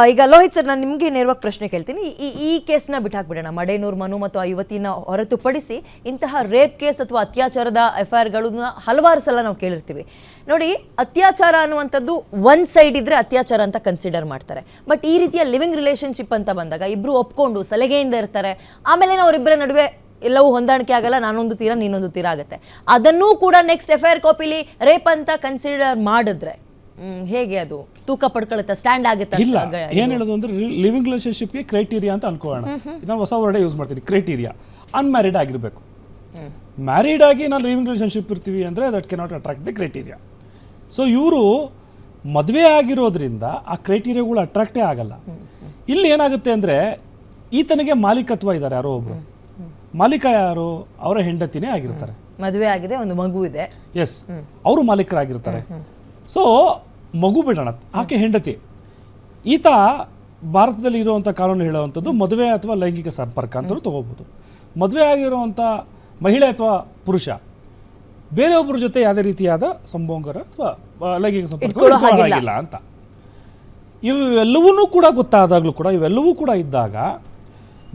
ಈಗ ಲೋಹಿತ್ ಸರ್, ನಾನು ನಿಮಗೆ ನೇರವಾಗಿ ಪ್ರಶ್ನೆ ಕೇಳ್ತೀನಿ. ಈ ಈ ಕೇಸ್ನ ಬಿಟ್ಟಾಕ್ಬಿಡೋಣ ಮಡೇನೂರು, ಮನು ಮತ್ತು ಆ ಯುವತಿನ ಹೊರತುಪಡಿಸಿ ಇಂತಹ ರೇಪ್ ಕೇಸ್ ಅಥವಾ ಅತ್ಯಾಚಾರದ ಎಫ್ ಐ ಆರ್ಗಳನ್ನ ಹಲವಾರು ಸಲ ನಾವು ಕೇಳಿರ್ತೀವಿ. ನೋಡಿ, ಅತ್ಯಾಚಾರ ಅನ್ನುವಂಥದ್ದು ಒನ್ ಸೈಡ್ ಇದ್ರೆ ಅತ್ಯಾಚಾರ ಅಂತ ಕನ್ಸಿಡರ್ ಮಾಡ್ತಾರೆ. ಬಟ್ ಈ ರೀತಿಯ ಲಿವಿಂಗ್ ರಿಲೇಷನ್ಶಿಪ್ ಅಂತ ಬಂದಾಗ ಇಬ್ರು ಒಪ್ಕೊಂಡು ಸಲಹೆಯಿಂದ ಇರ್ತಾರೆ. ಆಮೇಲೆ ಅವರಿಬ್ಬರ ನಡುವೆ ಎಲ್ಲವೂ ಹೊಂದಾಣಿಕೆ ಆಗಲ್ಲ, ನಾನೊಂದು ತೀರ, ನೀನೊಂದು ತೀರ ಆಗುತ್ತೆ. ಅದನ್ನೂ ಕೂಡ ನೆಕ್ಸ್ಟ್ ಎಫ್ ಐ ಆರ್ ಕಾಪಿಲಿ ರೇಪ್ ಅಂತ ಕನ್ಸಿಡರ್ ಮಾಡಿದ್ರೆ ಹೇಗೆ ಅದು? ತೂಕ ಪಡ್ಕೊಳ್ಳುತ್ತೆ ಸ್ಟ್ಯಾಂಡ್ ಆಗುತ್ತೆ ಇಲ್ಲ ಏನು ಹೇಳೋದು ಅಂದ್ರೆ ಲಿವಿಂಗ್ ರಿಲೇಷನ್ಶಿಪ್ಗೆ ಕ್ರೈಟೀರಿಯಾ ಅಂತ ಅನ್ಕೋಣ ನಾನು ಹೊಸ ವರ್ಡೇ ಯೂಸ್ ಮಾಡ್ತೀನಿ ಕ್ರೈಟೀರಿಯಾ ಅನ್ಮ್ಯಾರಿಡ್ ಆಗಿರಬೇಕು. ಮ್ಯಾರಿಡ್ ಆಗಿ ನಾನು ಲಿವಿಂಗ್ ರಿಲೇಷನ್ಶಿಪ್ ಇರ್ತೀವಿ ಅಂದರೆ that cannot attract the criteria so ಇವರು ಮದುವೆ ಆಗಿರೋದ್ರಿಂದ ಆ ಕ್ರೈಟೀರಿಯಾಗಳು ಅಟ್ರಾಕ್ಟೇ ಆಗಲ್ಲ. ಇಲ್ಲಿ ಏನಾಗುತ್ತೆ ಅಂದರೆ ಈತನಿಗೆ ಮಾಲೀಕತ್ವ ಇದ್ದಾರೆ ಯಾರೋ ಒಬ್ಬರು ಮಾಲೀಕ ಯಾರು? ಅವರ ಹೆಂಡತಿನೇ ಆಗಿರ್ತಾರೆ. ಮದುವೆ ಆಗಿದೆ ಒಂದು ಮಗು ಇದೆ. ಎಸ್ ಅವರು ಮಾಲೀಕರಾಗಿರ್ತಾರೆ. ಸೊ ಮಗು ಬಿಡೋಣ. ಆಕೆ ಹೆಂಡತಿ. ಈತ ಭಾರತದಲ್ಲಿ ಇರುವಂಥ ಕಾನೂನು ಹೇಳುವಂಥದ್ದು ಮದುವೆ ಅಥವಾ ಲೈಂಗಿಕ ಸಂಪರ್ಕ ಅಂತಲೂ ತೊಗೋಬೋದು. ಮದುವೆ ಆಗಿರುವಂಥ ಮಹಿಳೆ ಅಥವಾ ಪುರುಷ ಬೇರೆಯೊಬ್ಬರ ಜೊತೆ ಯಾವುದೇ ರೀತಿಯಾದ ಸಂಭೋಗರ ಅಥವಾ ಲೈಂಗಿಕ ಸಂಪರ್ಕ. ಹಾಗಿಲ್ಲ. ಅಂತ. ಇವೆಲ್ಲವೂ ಕೂಡ ಗೊತ್ತಾದಾಗಲೂ ಕೂಡ ಇವೆಲ್ಲವೂ ಕೂಡ ಇದ್ದಾಗ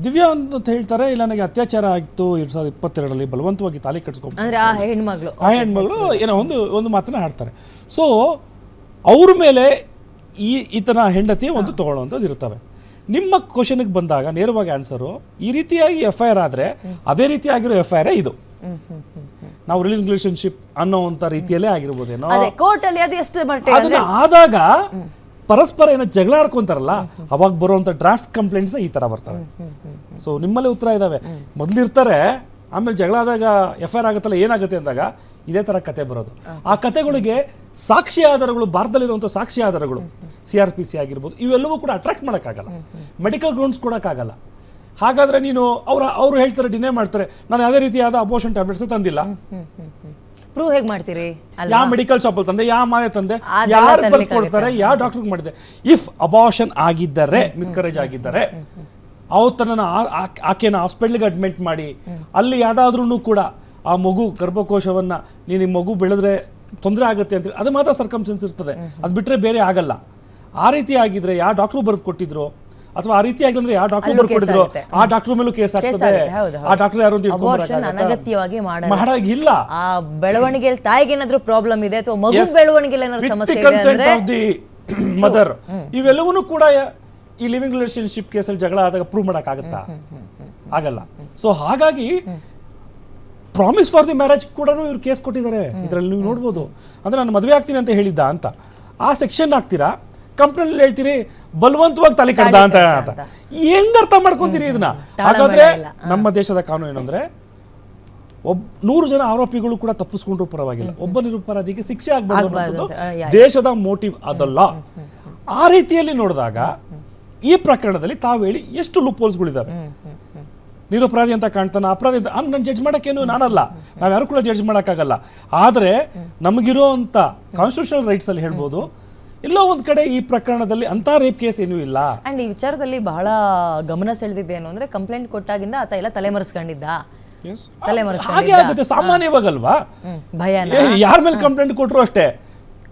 ದಿವ್ಯಾ ಅಂತ ಹೇಳ್ತಾರೆ ಇಲ್ಲ ನನಗೆ ಅತ್ಯಾಚಾರ ಆಗಿತ್ತು ಎರಡು ಸಾವಿರದ ಇಪ್ಪತ್ತೆರಡರಲ್ಲಿ ಬಲವಂತವಾಗಿ ತಾಲಿ ಕಟ್ಸ್ಕೊಂಡು ಅಂದ್ರೆ ಆ ಹೆಣ್ಮಗಳು. ಆ ಹೆಣ್ಮಗಳು ಏನೋ ಒಂದು ಒಂದು ಮಾತನ್ನ ಹಾಡ್ತಾರೆ. ಸೊ ಅವ್ರ ಮೇಲೆ ಈ ಈತನ ಹೆಂಡತಿ ಒಂದು ತಗೊಳ್ಳೋವಂಥದ್ದು ಇರ್ತವೆ ನಿಮ್ಮ ಕ್ವಶನ್ಗೆ ಬಂದಾಗ ನೇರವಾಗಿ ಆನ್ಸರು ಈ ರೀತಿಯಾಗಿ ಎಫ್ ಐ ಆರ್ ಆದರೆ ಅದೇ ರೀತಿಯಾಗಿರೋ ಎಫ್ ಐ ಆರ್ ಇದು. ನಾವು ರಿಲೇಷನ್ಶಿಪ್ ಅನ್ನೋ ಅಂತ ರೀತಿಯಲ್ಲೇ ಆಗಿರ್ಬೋದೇನೋ. ಅದನ್ನ ಆದಾಗ ಪರಸ್ಪರ ಏನೋ ಜಗಳ ಆಡ್ಕೊಂತಾರಲ್ಲ ಅವಾಗ ಬರುವಂತ ಡ್ರಾಫ್ಟ್ ಕಂಪ್ಲೇಂಟ್ಸ್ ಈ ತರ ಬರ್ತವೆ. ಸೊ ನಿಮ್ಮಲ್ಲಿ ಉತ್ತರ ಇದಾವೆ. ಮೊದ್ಲಿರ್ತಾರೆ ಆಮೇಲೆ ಜಗಳ ಆದಾಗ ಎಫ್ ಐ ಆರ್ ಆಗುತ್ತಲ್ಲ ಏನಾಗುತ್ತೆ ಅಂದಾಗ ಇದೇ ಥರ ಕತೆ ಬರೋದು. ಆ ಕತೆಗಳಿಗೆ ಸಾಕ್ಷಿ ಆಧಾರಗಳು ಭಾರತದಲ್ಲಿರುವಂಥ ಸಾಕ್ಷಿ ಆಧಾರಗಳು ಸಿ ಆರ್ ಪಿ ಸಿ ಆಗಿರ್ಬೋದು ಇವೆಲ್ಲವೂ ಕೂಡ ಅಟ್ರಾಕ್ಟ್ ಮಾಡೋಕ್ಕಾಗಲ್ಲ. ಮೆಡಿಕಲ್ ಗ್ರೌಂಡ್ಸ್ ಕೊಡೋಕ್ಕಾಗಲ್ಲ. ಹಾಗಾದ್ರೆ ನೀನು ಅವ್ರ ಅವರು ಹೇಳ್ತಾರೆ ಡಿನೇ ಮಾಡ್ತಾರೆ ನಾನು ಯಾವುದೇ ರೀತಿಯಾದ ಅಬೋಷನ್ ಟ್ಯಾಬ್ಲೆಟ್ಸ್ ತಂದಿಲ್ಲ. ಪ್ರೂವ್ ಹೇಗೆ ಮಾಡ್ತೀರಿ? ಯಾವ ಮೆಡಿಕಲ್ ಶಾಪಲ್ಲಿ ತಂದೆ ಯಾವ ಮಾದೆ ತಂದೆ ಯಾರು ಕೊಡ್ತಾರೆ ಬರ್ಕೊಡ್ತಾರೆ ಯಾವ ಡಾಕ್ಟರ್ಗೆ ಮಾಡಿದೆ. ಇಫ್ ಅಬಾಷನ್ ಆಗಿದ್ದರೆ ಮಿಸ್ಕರೇಜ್ ಆಗಿದ್ದರೆ ಅವತ್ತನ್ನ ಆಕೆನ ಹಾಸ್ಪಿಟ್ಲಿಗೆ ಅಡ್ಮಿಟ್ ಮಾಡಿ ಅಲ್ಲಿ ಯಾವ್ದಾದ್ರೂ ಕೂಡ ಆ ಮಗು ಗರ್ಭಕೋಶವನ್ನು ನೀನು ಈ ಮಗು ಬೆಳೆದ್ರೆ ತೊಂದರೆ ಆಗುತ್ತೆ ಅಂತ ಅದು ಮಾತ್ರ ಸರ್ಕಮ್ಸೆನ್ಸ್ ಇರ್ತದೆ. ಅದು ಬಿಟ್ರೆ ಬೇರೆ ಆಗಲ್ಲ. ಆ ರೀತಿ ಆಗಿದ್ರೆ ಯಾವ ಡಾಕ್ಟ್ರು ಬರೆದು ಕೊಟ್ಟಿದ್ರು? ಅಥವಾ ಆ ರೀತಿ ಆಗಿದ್ರೆ ಯಾವ ಡಾಕ್ಟರ್ ಬರ್ಕೊಟ್ಟಿದ್ರು ಆ ಡಾಕ್ಟರ್ ಮೇಲೂ ಕೇಸ್ ಆಗ್ತದೆ. ಆ ಡಾಕ್ಟರ್ ಯಾರು? ಅನಗತ್ಯವಾಗಿ. ಮಾಡಾಗಿಲ್ಲ. ಆ ಬೆಳವಣಿಗೆಯಲ್ಲಿ ತಾಯಿಗೆ ಏನಾದ್ರೂ ಪ್ರಾಬ್ಲಮ್ ಇದೆ ಅಥವಾ ಮಗು ಬೆಳವಣಿಗೆಯಲ್ಲಿ ಏನಾದ್ರು ಸಮಸ್ಯೆ ಇದೆ ಮದರ್ ಇವೆಲ್ಲವನ್ನೂ ಕೂಡ ಈ ಲಿವಿಂಗ್ ರಿಲೇಶನ್ಶಿಪ್ ಕೇಸಲ್ಲಿ ಜಗಳ ಆದಾಗ ಪ್ರೂವ್ ಮಾಡೋಕ್ಕಾಗತ್ತಾ? ಆಗಲ್ಲ. ಸೊ ಹಾಗಾಗಿ ಪ್ರಾಮಿಸ್ ಫಾರ್ ದಿ ಮ್ಯಾರೇಜ್ ಕೂಡ ಇವ್ರು ಕೇಸ್ ಕೊಟ್ಟಿದ್ದಾರೆ. ಇದರಲ್ಲಿ ನೀವು ನೋಡ್ಬೋದು. ಅಂದ್ರೆ ನಾನು ಮದುವೆ ಆಗ್ತೀನಿ ಅಂತ ಹೇಳಿದ್ದ ಅಂತ. ಆ ಸೆಕ್ಷನ್ ಹಾಕ್ತೀರಾ? ಕಂಪ್ಲೇಂಟ್ ಹೇಳ್ತೀರಿ ಬಲವಂತವಾಗಿ ತಲೆ ಕಡ್ದ ಅಂತ ಅಂತ ಹೆಂಗ್ ಅರ್ಥ ಮಾಡ್ಕೊಂತೀರಿ ಇದನ್ನ? ಹಾಗಾದ್ರೆ ನಮ್ಮ ದೇಶದ ಕಾನೂನು ಏನಂದ್ರೆ ಒಬ್ ನೂರು ಜನ ಆರೋಪಿಗಳು ಕೂಡ ತಪ್ಪಿಸ್ಕೊಂಡ್ರು ಪರವಾಗಿಲ್ಲ. ಒಬ್ಬ ನಿರುಪರಾಧಿಗೆ ಶಿಕ್ಷೆ ಆಗ್ಬಾರ್ದು ದೇಶದ ಮೋಟಿವ್ ಅದಲ್ಲ. ಆ ರೀತಿಯಲ್ಲಿ ನೋಡಿದಾಗ ಈ ಪ್ರಕರಣದಲ್ಲಿ ತಾವು ಹೇಳಿ ಎಷ್ಟು ಲೂಪೋಲ್ಸ್ಗಳಿದ್ದಾವೆ ನಿರಪರಾಧಿ ಅಂತ ಕಾಣ್ತಾನೆ ಅಪರಾಧಿ ಅಂತ ನಾನು ಜಡ್ಜ್ ಮಾಡೋಕ್ಕೇನು ನಾನಲ್ಲ. ನಾವು ಯಾರು ಕೂಡ ಜಡ್ಜ್ ಮಾಡೋಕ್ಕಾಗಲ್ಲ. ಆದರೆ ನಮಗಿರುವಂಥ ಕಾನ್ಸ್ಟಿಟ್ಯೂಷನಲ್ ರೈಟ್ಸ್ ಅಲ್ಲಿ ಹೇಳ್ಬೋದು ಎಲ್ಲೋ ಒಂದು ಕಡೆ ಈ ಪ್ರಕರಣದಲ್ಲಿ ಅಂತ ರೇಪ್ ಕೇಸ್ ಏನೂ ಇಲ್ಲ. ಅಂಡ್ ಈ ವಿಚಾರದಲ್ಲಿ ಬಹಳ ಗಮನ ಸೆಳೆದಿದ್ದೇನು ಅಂದ್ರೆ ಕಂಪ್ಲೇಂಟ್ ಕೊಟ್ಟಾಗಿಂದ ಆತ ಎಲ್ಲ ತಲೆಮರೆಸ್ಕೊಂಡಿದ್ದ. ಹಾಗೆ ಆಗುತ್ತೆ ಸಾಮಾನ್ಯವಾಗಲ್ವಾ? ಭಯ ಯಾರ ಮೇಲೆ ಕಂಪ್ಲೇಂಟ್ ಕೊಟ್ರು ಅಷ್ಟೇ.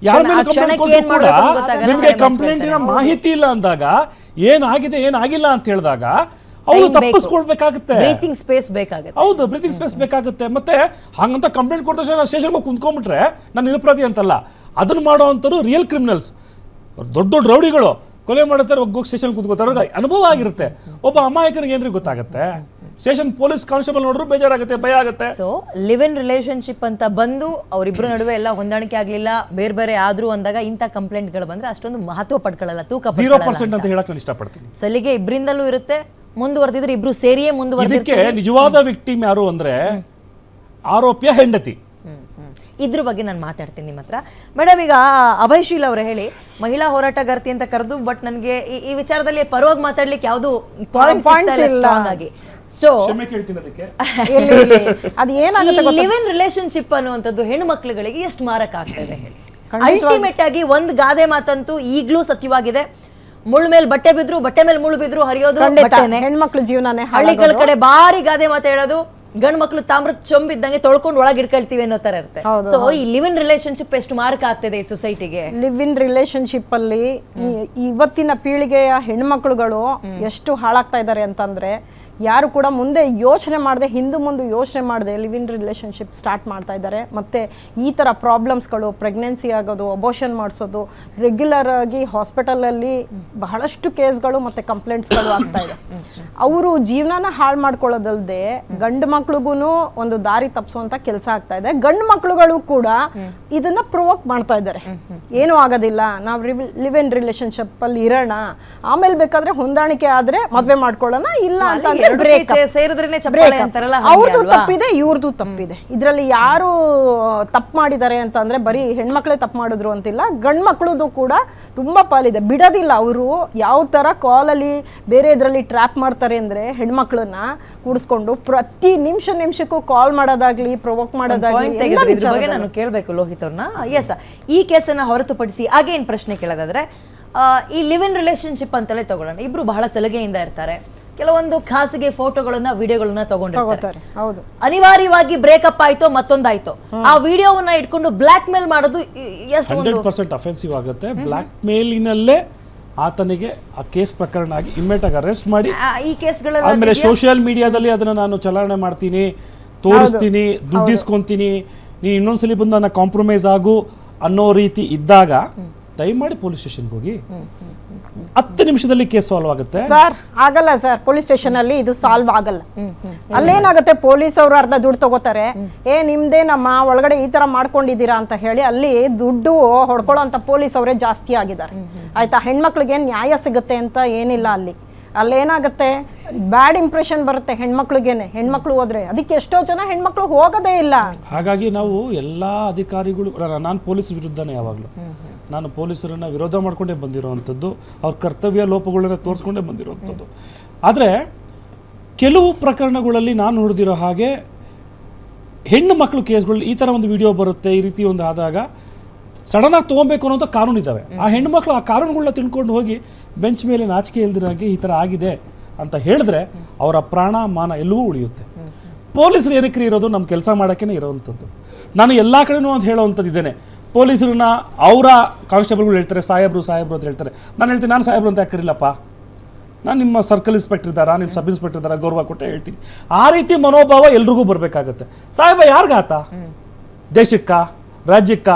ಯಾರ ಮೇಲೆ ಕಂಪ್ಲೇಂಟ್ ಏನ್ ಕೊಟ್ಟರು ಕೂಡ ನಿಮ್ಗೆ ಕಂಪ್ಲೇಂಟಿನ ಮಾಹಿತಿ ಇಲ್ಲ ಅಂದಾಗ ಏನಾಗಿದೆ ಏನಾಗಿಲ್ಲ ಅಂತ ಹೇಳಿದಾಗ ಅವರು ತಪ್ಪಿಸ್ಕೊಡ್ಬೇಕಾಗುತ್ತೆ ಬ್ರೀತಿಂಗ್ ಸ್ಪೇಸ್ ಬೇಕಾಗುತ್ತೆ. ಹೌದು ಬ್ರೀತಿಂಗ್ ಸ್ಪೇಸ್ ಬೇಕಾಗುತ್ತೆ. ಮತ್ತೆ ಹಂಗಂತ ಕಂಪ್ಲೇಂಟ್ ಕೊಟ್ಟ ಸ್ಟೇಷನ್ ನಾನು ಸ್ಟೇಷನ್ಗೆ ಕುಂತ್ಕೊಂಡ್ಬಿಟ್ರೆ ನಾನು ನಿರಪರಾಧಿ ಅಂತಲ್ಲ ಅದನ್ನ ಮಾಡೋವಂಥವ್ರು ರಿಯಲ್ ಕ್ರಿಮಿನಲ್ಸ್ ದೊಡ್ಡ ದೊಡ್ಡ ರೌಡಿಗಳು. ಕೊಲೆ ಮಾಡ್ತಾರೆ ಒಗ್ಗೋಗಿ ಸ್ಟೇಷನ್ ಕುಂತ್ಕೋತಾರೆ. ಅವ್ರಿಗೆ ಅನುಭವ ಆಗಿರುತ್ತೆ. ಒಬ್ಬ ಅಮಾಯಕನಿಗೆ ಏನ್ರಿ ಗೊತ್ತಾಗುತ್ತೆ? ಸ್ಟೇಷನ್ ಪೊಲೀಸ್ ಕಾನ್ಸ್ಟೇಬಲ್ ನೋಡ್ರು ಬೇಜಾರಾಗುತ್ತೆ ಭಯ ಆಗುತ್ತೆ. ಸೊ ಲಿವ್ ಇನ್ ರಿಲೇಶನ್ಶಿಪ್ ಅಂತ ಬಂದು ಅವರಿಬ್ಬರ ನಡುವೆ ಎಲ್ಲ ಹೊಂದಾಣಿಕೆ ಆಗಲಿಲ್ಲ ಬೇರೆ ಬೇರೆ ಆದ್ರೂ ಅಂದಾಗ ಇಂಥ ಕಂಪ್ಲೇಂಟ್ಗಳು ಬಂದ್ರೆ ಅಷ್ಟೊಂದು ಮಹತ್ವ ಪಡ್ಕೊಳ್ಳಲ್ಲ ತೂಕ ಜೀರೋ ಪರ್ಸೆಂಟ್ ಅಂತ. ಹೇಳಕ್ ನಾನು ಇಷ್ಟಪಡ್ತೀನಿ. ಸಲಿಗೆ ಇಬ್ಬರಿಂದಲೂ ಇರುತ್ತೆ ಮುಂದುವರೆದಿದ್ರೆ ಇಬ್ರು ಸೇರಿಯೇ ಇದಕ್ಕೆ ನಿಜವಾದ ವಿಕ್ಟಿಮ್ ಯಾರು ಅಂದ್ರೆ ಆರೋಪಿಯ ಹೆಂಡತಿ. ಇದ್ರ ಬಗ್ಗೆ ನಾನು ಮಾತಾಡ್ತೀನಿ ನಿಮ್ಮ ಹತ್ರ. ಮೇಡಮ್ ಈಗ ಅಭಯಶೀಲ್ ಅವರು ಹೇಳಿ ಮಹಿಳಾ ಹೋರಾಟಗಾರ್ತಿ ಅಂತ ಕರೆದು ಬಟ್ ನನಗೆ ಈ ವಿಚಾರದಲ್ಲಿ ಪರವಾಗಿ ಮಾತಾಡ್ಲಿಕ್ಕೆ ಯಾವುದು ಪಾಯಿಂಟ್ ಸ್ಟ್ರಾಂಗ್ ಆಗಿ. ಸೊ ಕ್ಷಮೆ ಕೇಳ್ತೀನಿ ಅದಕ್ಕೆ. ಇಲ್ಲಿ ಇಲ್ಲಿ ಅದು ಏನಾಗುತ್ತೆ ಗೊತ್ತಾ? ಲಿವ್ ಇನ್ ರಿಲೇಶನ್ಶಿಪ್ ಅನ್ನುವಂಥದ್ದು ಹೆಣ್ಣು ಮಕ್ಕಳುಗಳಿಗೆ ಎಷ್ಟು ಮಾರಕ ಆಗ್ತದೆ ಇದೆ ಹೇಳಿ. ಅಲ್ಟಿಮೇಟ್ ಆಗಿ ಒಂದ್ ಗಾದೆ ಮಾತಂತೂ ಈಗ್ಲೂ ಸತ್ಯವಾಗಿದೆ. ಮುಳ್ಳು ಮೇಲೆ ಬಟ್ಟೆ ಬಿದ್ರು ಬಟ್ಟೆ ಮೇಲೆ ಮುಳ್ಳು ಬಿದ್ರು ಹರಿಯೋದು ಹೆಣ್ಮಕ್ಳು ಬಟ್ಟೆನೆ. ಹೆಣ್ಮಕ್ಳ ಜೀವನನೇ ಹಳ್ಳಿಗಳ ಕಡೆ ಬಾರಿ ಗಾದೆ ಮಾತು ಹೇಳೋದು ಗಂಡ್ ಮಕ್ಳು ತಾಮ್ರ ಚೊಂಬಿದ್ದಂಗೆ ತೊಳ್ಕೊಂಡು ಒಳಗೆ ಇಟ್ಕೊಳ್ತೀವಿ ಅನ್ನೋ ತರ ಇರುತ್ತೆ. ಸೊ ಈ ಲಿವ್ ಇನ್ ರಿಲೇಶನ್ಶಿಪ್ ಎಷ್ಟು ಮಾರ್ಕ್ ಆಗ್ತಿದೆ ಈ ಸೊಸೈಟಿಗೆ ಲಿವ್ ಇನ್ ರಿಲೇಶನ್ಶಿಪ್ ಅಲ್ಲಿ ಇವತ್ತಿನ ಪೀಳಿಗೆಯ ಹೆಣ್ಮಕ್ಳುಗಳು ಎಷ್ಟು ಹಾಳಾಗ್ತಾ ಇದ್ದಾರೆ ಅಂತಂದ್ರೆ ಯಾರು ಕೂಡ ಮುಂದೆ ಯೋಚನೆ ಮಾಡದೆ ಹಿಂದೆ ಮುಂದೆ ಯೋಚನೆ ಮಾಡದೆ ಲಿವ್ ಇನ್ ರಿಲೇಷನ್ಶಿಪ್ ಸ್ಟಾರ್ಟ್ ಮಾಡ್ತಾ ಇದ್ದಾರೆ. ಮತ್ತೆ ಈ ಥರ ಪ್ರಾಬ್ಲಮ್ಸ್ಗಳು ಪ್ರೆಗ್ನೆನ್ಸಿ ಆಗೋದು ಅಬೋಷನ್ ಮಾಡಿಸೋದು ರೆಗ್ಯುಲರ್ ಆಗಿ ಹಾಸ್ಪಿಟಲಲ್ಲಿ ಬಹಳಷ್ಟು ಕೇಸ್ಗಳು ಮತ್ತೆ ಕಂಪ್ಲೇಂಟ್ಸ್ಗಳು ಆಗ್ತಾ ಇದೆ. ಅವರು ಜೀವನನ ಹಾಳು ಮಾಡ್ಕೊಳ್ಳೋದಲ್ಲದೆ ಗಂಡು ಮಕ್ಳಿಗೂ ಒಂದು ದಾರಿ ತಪ್ಪಿಸುವಂಥ ಕೆಲಸ ಆಗ್ತಾ ಇದೆ. ಗಂಡು ಮಕ್ಳುಗಳು ಕೂಡ ಇದನ್ನ ಪ್ರೊವೋಕ್ ಮಾಡ್ತಾ ಇದ್ದಾರೆ. ಏನೂ ಆಗೋದಿಲ್ಲ. ನಾವು ಲಿವ್ ಇನ್ ರಿಲೇಷನ್ಶಿಪ್ಪಲ್ಲಿ ಇರೋಣ. ಆಮೇಲೆ ಬೇಕಾದ್ರೆ ಹೊಂದಾಣಿಕೆ ಆದ್ರೆ ಮದುವೆ ಮಾಡ್ಕೊಳ್ಳೋಣ ಇಲ್ಲ So, ಸೇರಿದ್ರೇನೆ ಚಪ್ಪಾಳೆ ಅಂತಾರಲ್ಲ ಅವ್ರದ್ದು ತಪ್ಪಿದೆ ಇವ್ರದ್ದು ತಪ್ಪಿದೆ. ಇದರಲ್ಲಿ ಯಾರು ತಪ್ಪು ಮಾಡಿದ್ದಾರೆ ಅಂತ ಅಂದ್ರೆ ಬರೀ ಹೆಣ್ಮಕ್ಳೇ ತಪ್ಪು ಮಾಡಿದ್ರು ಅಂತಿಲ್ಲ ಗಂಡ್ ಮಕ್ಳದ್ದು ಕೂಡ ತುಂಬಾ ಪಾಲಿದೆ. ಬಿಡೋದಿಲ್ಲ ಅವರು ಯಾವ ತರ ಕಾಲಲ್ಲಿ ಬೇರೆ ಇದರಲ್ಲಿ ಟ್ರ್ಯಾಪ್ ಮಾಡ್ತಾರೆ ಅಂದ್ರೆ ಹೆಣ್ಮಕ್ಳನ್ನ ಕೂಡಿಸ್ಕೊಂಡು ಪ್ರತಿ ನಿಮಿಷ ನಿಮಿಷಕ್ಕೂ ಕಾಲ್ ಮಾಡೋದಾಗ್ಲಿ ಪ್ರೊವೋಕ್ ಮಾಡೋದಾಗ್ಲಿ ನಾನು ಕೇಳಬೇಕು ಲೋಹಿತ್ ಅವ್ರನ್ನ ಎಸ್ ಈ ಕೇಸನ್ನ ಹೊರತುಪಡಿಸಿ ಆಗೇನ್ ಪ್ರಶ್ನೆ ಕೇಳೋದಾದ್ರೆ ಈ ಲಿವ್ ಇನ್ ರಿಲೇಶನ್ಶಿಪ್ ಅಂತಲೇ ತಗೊಳ್ಳೋಣ. ಇಬ್ರು ಬಹಳ ಸಲಗೆಯಿಂದ ಇರ್ತಾರೆ. ಕೆಲವೊಂದು ಖಾಸಗಿ ಫೋಟೋಗಳನ್ನ ವಿಡಿಯೋಗಳನ್ನ ತಗೊಂಡಿರ್ತಾರೆ. ಹೌದು. ಅನಿವಾರ್ಯವಾಗಿ ಬ್ರೇಕಪ್ ಆಯ್ತು ಮತ್ತೊಂದಾಯ್ತು ಆ ವಿಡಿಯೋವನ್ನ ಇಟ್ಕೊಂಡು ಬ್ಲಾಕ್ ಮೇಲ್ ಮಾಡೋದು ಎಷ್ಟು ಹಂಡ್ರೆಡ್ ಪರ್ಸೆಂಟ್ ಅಫೆನ್ಸಿವ್ ಆಗುತ್ತೆ. ಬ್ಲಾಕ್ ಮೇಲಿನಲ್ಲೇ ಆತನಿಗೆ ಆ ಕೇಸ್ ಪ್ರಕರಣ ಆಗಿ ಇಮ್ಮಿಡಿಯೇಟ್ ಆಗಿ ಅರೆಸ್ಟ್ ಮಾಡಿ. ಈ ಕೇಸ್ಗಳಲ್ಲಿ ಆಮೇಲೆ ಸೋಷಿಯಲ್ ಮೀಡಿಯಾದಲ್ಲಿ ಅದನ್ನ ನಾನು ಚಲಾವಣೆ ಮಾಡ್ತೀನಿ ತೋರಿಸ್ತೀನಿ ದುಡ್ಡು ಇಸ್ಕೊಂತೀನಿ ನೀನು ಇನ್ನೊಂದ್ಸಲಿ ಬಂದು ನನ್ನ ಕಾಂಪ್ರಮೈಸ್ ಆಗು ಅನ್ನೋ ರೀತಿ ಇದ್ದಾಗ ದಯಮಾಡಿ ಪೊಲೀಸ್ ಸ್ಟೇಷನ್ಗೆ ಹೋಗಿ. ಹತ್ತು ನಿಮಿಷದಲ್ಲಿ ಕೇಸ್ ಸಾಲ್ವ್ ಆಗುತ್ತೆ. ಸರ್ ಆಗಲ್ಲ ಸರ್. ಪೊಲೀಸ್ ಸ್ಟೇಷನ್ ಅಲ್ಲಿ ಇದು ಸಾಲ್ವ್ ಆಗಲ್ಲ. ಅಲ್ಲೇನಾಗುತ್ತೆ? ಪೊಲೀಸ್ ಅವರು ಅರ್ಧ ದುಡ್ಡು ತಗೋತಾರೆ. ಏ ನಿಮ್ದೇನಮ್ಮ ಒಳಗಡೆ ಈ ತರ ಮಾಡ್ಕೊಂಡಿದ್ದೀರಾ ಅಂತ ಹೇಳಿ ಅಲ್ಲಿ ದುಡ್ಡು ಹೊಡ್ಕೊಳ್ಳೋ ಅಂತ ಪೊಲೀಸ್ ಅವರೇ ಜಾಸ್ತಿ ಆಗಿದ್ದಾರೆ. ಆಯ್ತಾ? ಹೆಣ್ಮಕ್ಳಿಗೆ ನ್ಯಾಯ ಸಿಗುತ್ತೆ ಅಂತ ಏನಿಲ್ಲ ಅಲ್ಲಿ. ಅಲ್ಲೇನಾಗುತ್ತೆ? ಬ್ಯಾಡ್ ಇಂಪ್ರೆಷನ್ ಬರುತ್ತೆ ಹೆಣ್ಮಕ್ಳಿಗೇನೆ. ಹೆಣ್ಮಕ್ಳು ಹೋದ್ರೆ. ಅದಕ್ಕೆ ಎಷ್ಟೋ ಜನ ಹೆಣ್ಮಕ್ಳು ಹೋಗೋದೇ ಇಲ್ಲ. ಹಾಗಾಗಿ ನಾವು ಎಲ್ಲಾ ಅಧಿಕಾರಿಗಳು ನಾನು ಪೊಲೀಸ್ ವಿರುದ್ಧನೇ ಯಾವಾಗಲೂ. ನಾನು ಪೊಲೀಸರನ್ನ ವಿರೋಧ ಮಾಡ್ಕೊಂಡೇ ಬಂದಿರೋವಂಥದ್ದು ಅವ್ರ ಕರ್ತವ್ಯ ಲೋಪಗಳನ್ನ ತೋರಿಸ್ಕೊಂಡೇ ಬಂದಿರೋವಂಥದ್ದು ಆದರೆ ಕೆಲವು ಪ್ರಕರಣಗಳಲ್ಲಿ ನಾನು ನೋಡಿದಿರೋ ಹಾಗೆ ಹೆಣ್ಣು ಮಕ್ಕಳು ಕೇಸ್ಗಳು ಈ ಥರ ಒಂದು ವಿಡಿಯೋ ಬರುತ್ತೆ ಈ ರೀತಿ ಒಂದು ಆದಾಗ ಸಡನ್ನಾಗಿ ತೊಗೊಬೇಕು ಅನ್ನೋಂಥ ಕಾನೂನು ಇದ್ದಾವೆ ಆ ಹೆಣ್ಣು ಮಕ್ಕಳು ಆ ಕಾನೂನುಗಳನ್ನ ತಿಳ್ಕೊಂಡು ಹೋಗಿ ಬೆಂಚ್ ಮೇಲೆ ನಾಚಿಕೆ ಇಲ್ದಿರಾಗಿ ಈ ಥರ ಆಗಿದೆ ಅಂತ ಹೇಳಿದ್ರೆ ಅವರ ಪ್ರಾಣ ಮಾನ ಎಲ್ಲವೂ ಉಳಿಯುತ್ತೆ. ಪೊಲೀಸರು ಏನಕ್ಕೆ ಇರೋದು? ನಮ್ಮ ಕೆಲಸ ಮಾಡೋಕ್ಕೇ ಇರೋವಂಥದ್ದು ನಾನು ಎಲ್ಲ ಕಡೆನೂ ಅಂತ ಹೇಳೋವಂಥದ್ದು ಇದ್ದೇನೆ ಪೊಲೀಸರನ್ನ ಅವರ ಕಾನ್ಸ್ಟೇಬಲ್ಗಳು ಹೇಳ್ತಾರೆ, ಸಾಹೇಬ್ರು ಸಾಹೇಬ್ರು ಅಂತ ಹೇಳ್ತಾರೆ. ನಾನು ಹೇಳ್ತೀನಿ, ನಾನು ಸಾಹೇಬ್ರು ಅಂತ ಯಾಕರಿಲ್ಲಪ್ಪ ನಾನು ನಿಮ್ಮ ಸರ್ಕಲ್ ಇನ್ಸ್ಪೆಕ್ಟರ್ ಇದ್ದಾರಾ ನಿಮ್ಮ ಸಬ್ ಇನ್ಸ್ಪೆಕ್ಟರ್ ಇದ್ದಾರಾ, ಗೌರವ ಕೊಟ್ಟೆ ಹೇಳ್ತೀನಿ. ಆ ರೀತಿ ಮನೋಭಾವ ಎಲ್ರಿಗೂ ಬರಬೇಕಾಗತ್ತೆ. ಸಾಹೇಬ ಯಾರಿಗಾತ ದೇಶಕ್ಕ, ರಾಜ್ಯಕ್ಕ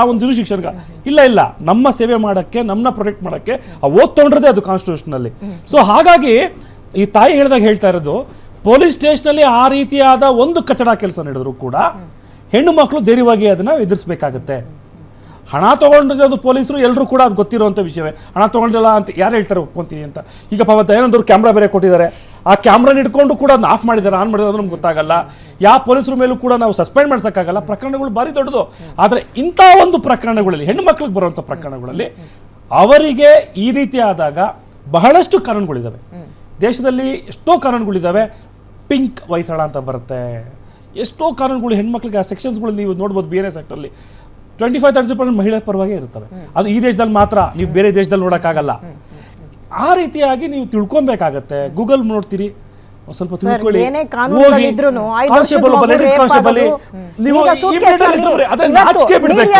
ಆ ಒಂದು ಶಿಕ್ಷಣಗ ಇಲ್ಲ ಇಲ್ಲ. ನಮ್ಮ ಸೇವೆ ಮಾಡೋಕ್ಕೆ ನಮ್ಮನ್ನ ಪ್ರೊಟೆಕ್ಟ್ ಮಾಡೋಕ್ಕೆ ಓದ್ ತೊಗೊಂಡ್ರದೇ ಅದು ಕಾನ್ಸ್ಟಿಟ್ಯೂಷನಲ್ಲಿ ಸೊ ಹಾಗಾಗಿ ಈ ತಾಯಿ ಹೇಳಿದಾಗ ಹೇಳ್ತಾ ಇರೋದು ಪೊಲೀಸ್ ಸ್ಟೇಷನಲ್ಲಿ ಆ ರೀತಿಯಾದ ಒಂದು ಕಚಡ ಕೆಲಸ ನಡೆದರೂ ಕೂಡ ಹೆಣ್ಣು ಮಕ್ಕಳು ಧೈರ್ಯವಾಗಿ ಅದನ್ನು ಎದುರಿಸಬೇಕಾಗತ್ತೆ. ಹಣ ಅದು ಪೊಲೀಸರು ಎಲ್ಲರೂ ಕೂಡ ಅದು ಗೊತ್ತಿರುವಂಥ ವಿಷಯವೇ. ಹಣ ತೊಗೊಂಡಿಲ್ಲ ಅಂತ ಯಾರು ಹೇಳ್ತಾರೆ ಒಪ್ಕೊಂತೀನಿ ಅಂತ. ಈಗ ಪಾಪ ದಯಾನಂದರು ಕ್ಯಾಮ್ರಾ ಬೇರೆ ಕೊಟ್ಟಿದ್ದಾರೆ. ಆ ಕ್ಯಾಮ್ರಾನ ಇಟ್ಕೊಂಡು ಕೂಡ ಅದನ್ನ ಆಫ್ ಮಾಡಿದ್ದಾರೆ. ಆನ್ ಮಾಡಿದ್ರೆ ನಮ್ಗೆ ಗೊತ್ತಾಗಲ್ಲ. ಯಾವ ಪೊಲೀಸರ ಮೇಲೂ ಕೂಡ ನಾವು ಸಸ್ಪೆಂಡ್ ಮಾಡ್ಸೋಕ್ಕಾಗಲ್ಲ. ಪ್ರಕರಣಗಳು ಭಾರಿ ದೊಡ್ಡದು. ಆದರೆ ಇಂಥ ಒಂದು ಪ್ರಕರಣಗಳಲ್ಲಿ ಹೆಣ್ಣು ಮಕ್ಳಿಗೆ ಬರುವಂಥ ಪ್ರಕರಣಗಳಲ್ಲಿ ಅವರಿಗೆ ಈ ರೀತಿ ಆದಾಗ ಬಹಳಷ್ಟು ಕಾನೂನುಗಳಿದ್ದಾವೆ ದೇಶದಲ್ಲಿ ಎಷ್ಟೋ ಕಾನೂನುಗಳಿದ್ದಾವೆ ಪಿಂಕ್ ವಯಸ್ಸಳ ಅಂತ ಬರುತ್ತೆ. ಎಷ್ಟೋ ಕಾನೂನುಗಳು ಹೆಣ್ಮಕ್ಳಿಗೆ ಆ ಸೆಕ್ಷನ್ಸ್ಗಳು ನೀವು ನೋಡ್ಬೋದು ಬೇರೆ ಸೆಕ್ಟರ್ಲಿ ಟ್ವೆಂಟಿ ಫೈವ್ ತರ್ಟಿ ಪರ್ಸೆಂಟ್ ಮಹಿಳೆಯರ ಪರವಾಗಿ ಇರ್ತವೆ ಅದು ಈ ದೇಶದಲ್ಲಿ ಮಾತ್ರ ನೀವು ಬೇರೆ ದೇಶದಲ್ಲಿ ನೋಡೋಕ್ಕಾಗಲ್ಲ. ಆ ರೀತಿಯಾಗಿ ನೀವು ತಿಳ್ಕೊಬೇಕಾಗತ್ತೆ. ಗೂಗಲ್ ನೋಡ್ತೀರಿ ಸ್ವಲ್ಪ ತಿಳ್ಕೊಳ್ಳಿ. ಕಾನ್ಸ್ಟೇಬಲ್ ಕಾನ್ಸ್ಟೇಬಲ್ ನೀವು ಅದ್ರ ನಾಚಿಕೆ ಬಿಡಬೇಕು.